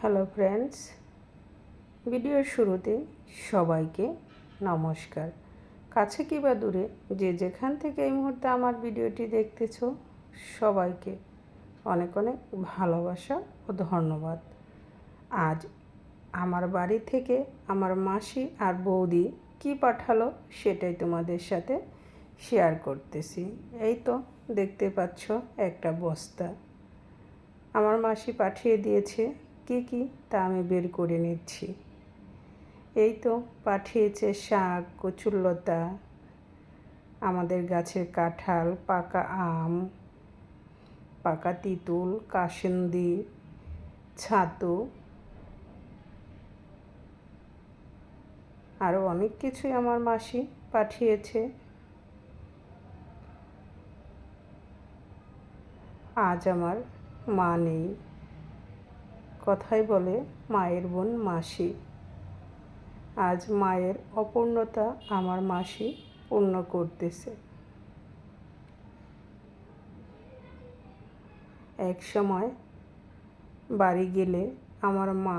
Hello friends ভিডিওর শুরুতে সবাইকে নমস্কার। কাছে কি বা দূরে, যে যেখান থেকে এই মুহূর্তে আমার ভিডিওটি দেখতেছো, সবাইকে অনেক অনেক ভালোবাসা ও ধন্যবাদ। আজ আমার বাড়ি থেকে আমার মাসি আর বৌদি কি পাঠালো সেটাই তোমাদের সাথে শেয়ার করতেছি। এই তো দেখতে পাচ্ছ একটা বস্তা। আমার মাসি পাঠিয়ে দিয়েছে কি কী তা আমি বের করে নিচ্ছি। এই তো পাঠিয়েছে শাক কচুরলতা আমাদের গাছের কাঁঠাল, পাকা আম, পাকা তিতুল, কাসন্দি, ছাতু আরও অনেক কিছুই আমার মাসি পাঠিয়েছে। আজ আমার মা নেই। কথাই বলে মায়ের বোন মাসি। আজ মায়ের অপূর্ণতা আমার মাসি পূর্ণ করতেছে। এক সময় বাড়ি গেলে আমার মা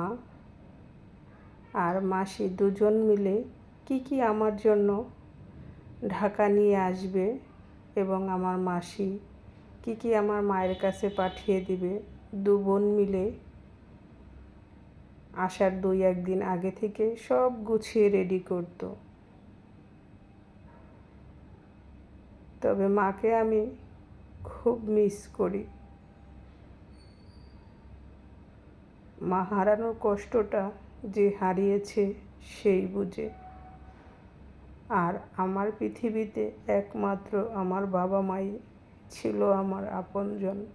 আর মাসি দুজন মিলে কি কি আমার জন্য ঢাকা নিয়ে আসবে এবং আমার মাসি কি কি আমার মায়ের কাছে পাঠিয়ে দিবে, দু বোন মিলে আসার দুই একদিন আগে থেকে সব গুছিয়ে রেডি করতো। তবে মাকে আমি খুব মিস করি। মা হারানোর কষ্টটা যে হারিয়েছে সেই বুঝে। আর আমার পৃথিবীতে একমাত্র আমার বাবা মাই ছিল আমার আপনজন।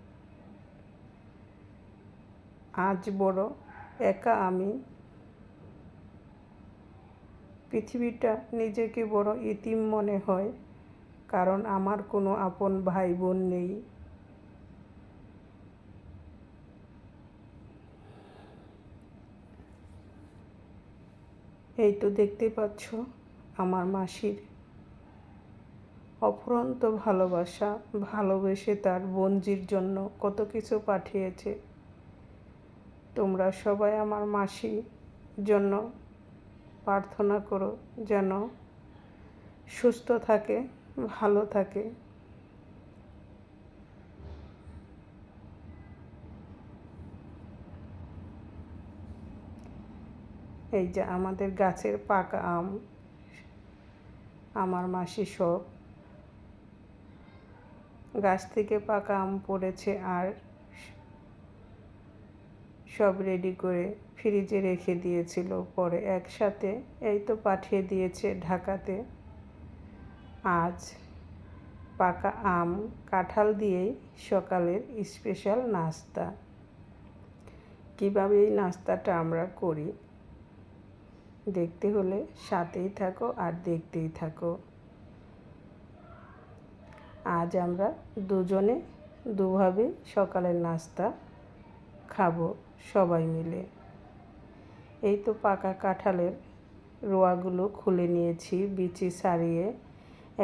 আজ বড় একা আমি। পৃথিবীটা নিজেকে বড় ইতিম মনে হয়, কারণ আমার কোনো আপন ভাই বোন নেই। এই তো দেখতে পাচ্ছ আমার মাসির অফুরন্ত ভালোবাসা, ভালোবেসে তার বঞ্জির জন্য কত কিছু পাঠিয়েছে। তোমরা সবাই আমার মাসি জন্য প্রার্থনা করো যেন সুস্থ থাকে, ভালো থাকে। এই যে আমাদের গাছের পাকা আম, আমার মাসি সব। গাছ থেকে পাকা আম পড়েছে আর সব রেডি করে ফ্রিজে রেখে দিয়েছিল। পরে একসাথে এই তো পাঠিয়ে দিয়েছে ঢাকাতে। আজ পাকা আম কাঁঠাল দিয়েই সকালের স্পেশাল নাস্তা। কীভাবে এই নাস্তাটা আমরা করি? দেখতে হলে সাথেই থাকো আর দেখতেই থাকো। আজ আমরা দুজনে দুভাবে সকালের নাস্তা খাব সবাই মিলে। এই তো পাকা কাঁঠালের রোয়াগুলো খুলে নিয়েছি, বিচি সারিয়ে।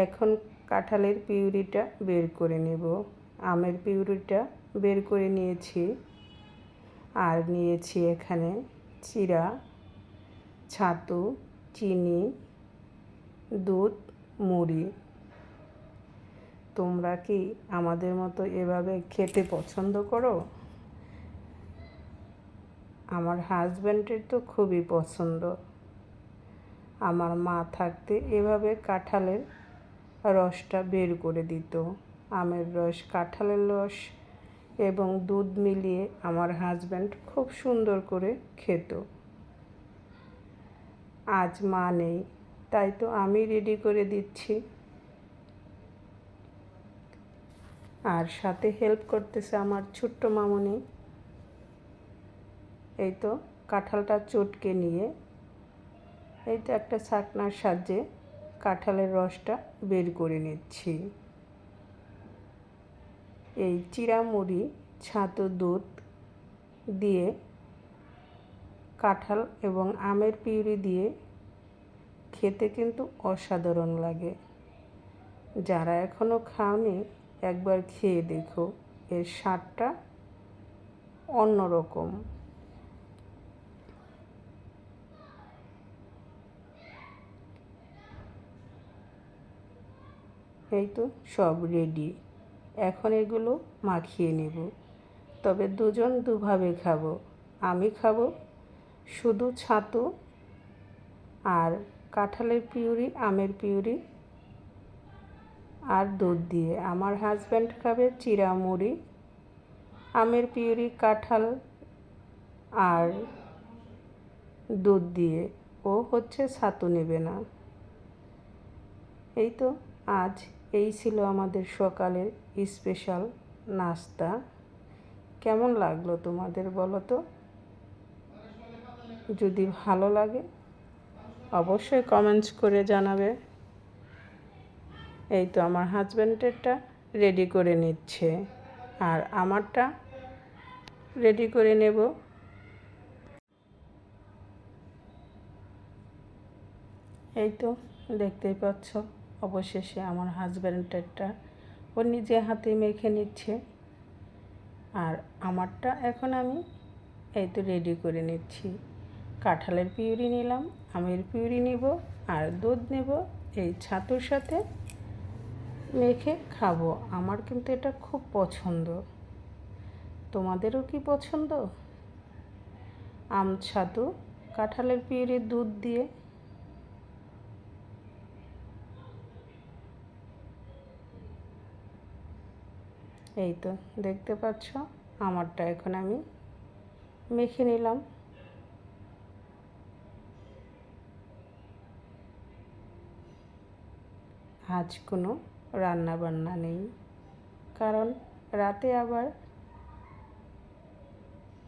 এখন কাঁঠালের পিউরিটা বের করে নেব। আমের পিউরিটা বের করে নিয়েছি আর নিয়েছি এখানে চিরা, ছাতু, চিনি, দুধ, মুড়ি। তোমরা কি আমাদের মতো এভাবে খেতে পছন্দ করো? আমার হাজব্যান্ডের তো খুবই পছন্দ। আমার মা থাকতে এভাবে কাঁঠালের রসটা বের করে দিত। আমের রস, কাঁঠালের রস এবং দুধ মিলিয়ে আমার হাজব্যান্ড খুব সুন্দর করে খেত। আজ মা নেই, তাই তো আমি রেডি করে দিচ্ছি। আর সাথে হেল্প করতেছে আমার ছোট্ট মামনি। এই তো কাঁঠালটা চটকে নিয়ে এই তো একটা ছাকনার সাহায্যে কাঁঠালের রসটা বের করে নিচ্ছি। এই চিরামুড়ি ছাতু দুধ দিয়ে কাঁঠাল এবং আমের পিউরি দিয়ে খেতে কিন্তু অসাধারণ লাগে। যারা এখনও খাওনি, একবার খেয়ে দেখো, এর স্বাদটা অন্যরকম। এই তো সব রেডি এখন এগুলো মাখিয়ে নেব। তবে দুজন দুভাবে খাব। আমি খাব শুধু ছাতু আর কাঁঠালের পিউরি, আমের পিউরি আর দুধ দিয়ে। আমার হাজব্যান্ড খাবে চিরা মুড়ি আমের পিউরি, কাঁঠাল আর দুধ দিয়ে। ও হচ্ছে ছাতু নেবে না। এই তো আজ এই ছিল আমাদের সকালের স্পেশাল নাস্তা। কেমন লাগল তোমাদের বলো তো? যদি ভালো লাগে, অবশ্যই কমেন্টস করে জানাবে। এই তো আমার হাজব্যান্ডেরটা রেডি করে নিচ্ছে। আর আমারটা রেডি করে নেব। এই তো দেখতেই পাচ্ছ। অবশেষে আমার হাজব্যান্ডেরটা ও নিজে হাতে মেখে নিচ্ছে। আর আমারটা এখন আমি এই তো রেডি করে নিচ্ছি। কাঁঠালের পিউরি নিলাম, আমের পিউরি নিব, আর দুধ নেব, এই ছাতুর সাথে মেখে খাব। আমার কিন্তু এটা খুব পছন্দ। তোমাদেরও কি পছন্দ? আম ছাতু, কাঁঠালের পিউরি দুধ দিয়ে এই তো, দেখতে পাচ্ছ? আমারটা এখন আমি মেখে নিলাম। আজ কোনো রান্না বান্না নেই, কারণ রাতে আবার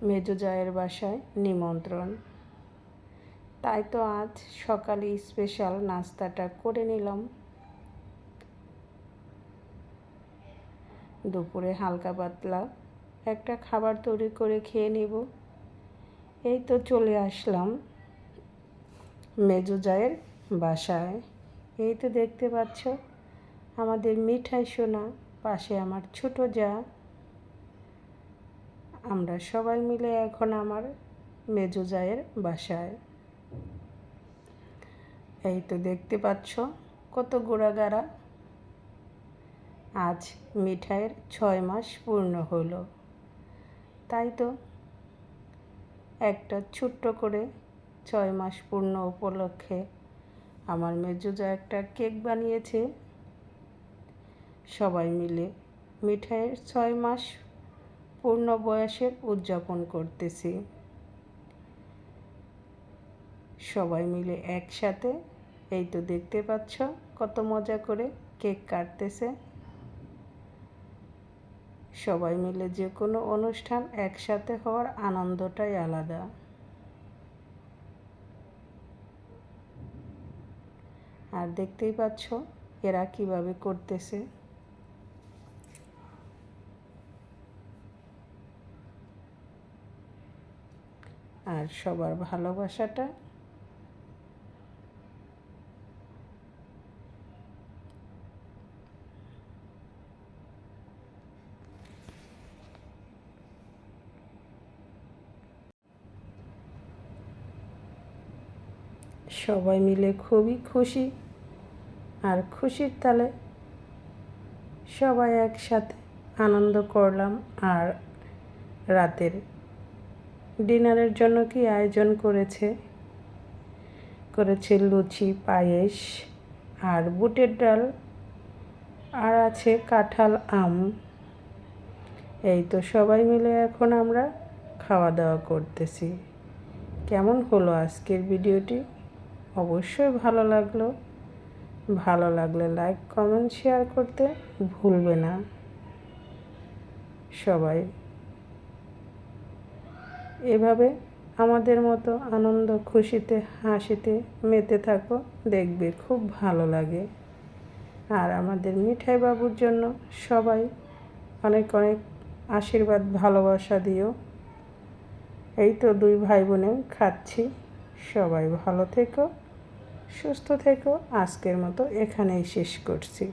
মেজো জায়ের বাসায় নিমন্ত্রণ। তাই তো আজ সকালে স্পেশাল নাস্তাটা করে নিলাম। দুপুরে হালকা পাতলা একটা খাবার তৈরি করে খেয়ে নিব। এই তো চলে আসলাম মেজো জায়ের বাসায়। এই তো দেখতে পাচ্ছ আমাদের মিঠাই সোনা, পাশে আমার ছোট যা। আমরা সবাই মিলে এখন আমার মেজো জায়ের বাসায়। এই তো দেখতে পাচ্ছ কত গোড়াগাড়া। আজ মিঠাইয়ের ছয় মাস পূর্ণ হলো। তাই তো একটা ছোট্ট করে ছয় মাস পূর্ণ উপলক্ষে আমার মেজুজা একটা কেক বানিয়েছে। সবাই মিলে মিঠাইয়ের ছয় মাস পূর্ণ বয়সের উদযাপন করতেছি। সবাই মিলে একসাথে, এই তো দেখতে পাচ্ছ কত মজা করে কেক কাটতেছে। সবাই মিলে যে কোনো অনুষ্ঠান একসাথে হওয়ার আনন্দটাই আলাদা। আর দেখতেই পাচ্ছ এরা কীভাবে করতেছে। আর সবার ভালোবাসাটা সবাই মিলে খুবই খুশি আর খুশির তালে সবাই একসাথে আনন্দ করলাম আর রাতের ডিনারের জন্য কি আয়োজন করেছে? করেছে লুচি, পায়েস আর বুটের ডাল আর আছে কাঁঠাল আম। এই তো সবাই মিলে এখন আমরা খাওয়া দাওয়া করতেছি। কেমন হলো আজকের ভিডিওটি? অবশ্যই ভালো লাগল। ভালো লাগলে লাইক কমেন্ট শেয়ার করতে ভুলবে না। সবাই এভাবে আমাদের মতো আনন্দ খুশিতে, হাসিতে, মেতে থাকো, দেখবে খুব ভালো লাগে। আর আমাদের মিঠাই বাবুর জন্য সবাই অনেক অনেক আশীর্বাদ, ভালোবাসা দিও। এই তো দুই ভাই বোনে খাচ্ছি। সবাই ভালো থেকো। সুস্থ থেকো। আজকের মতো এখানেই শেষ করছি।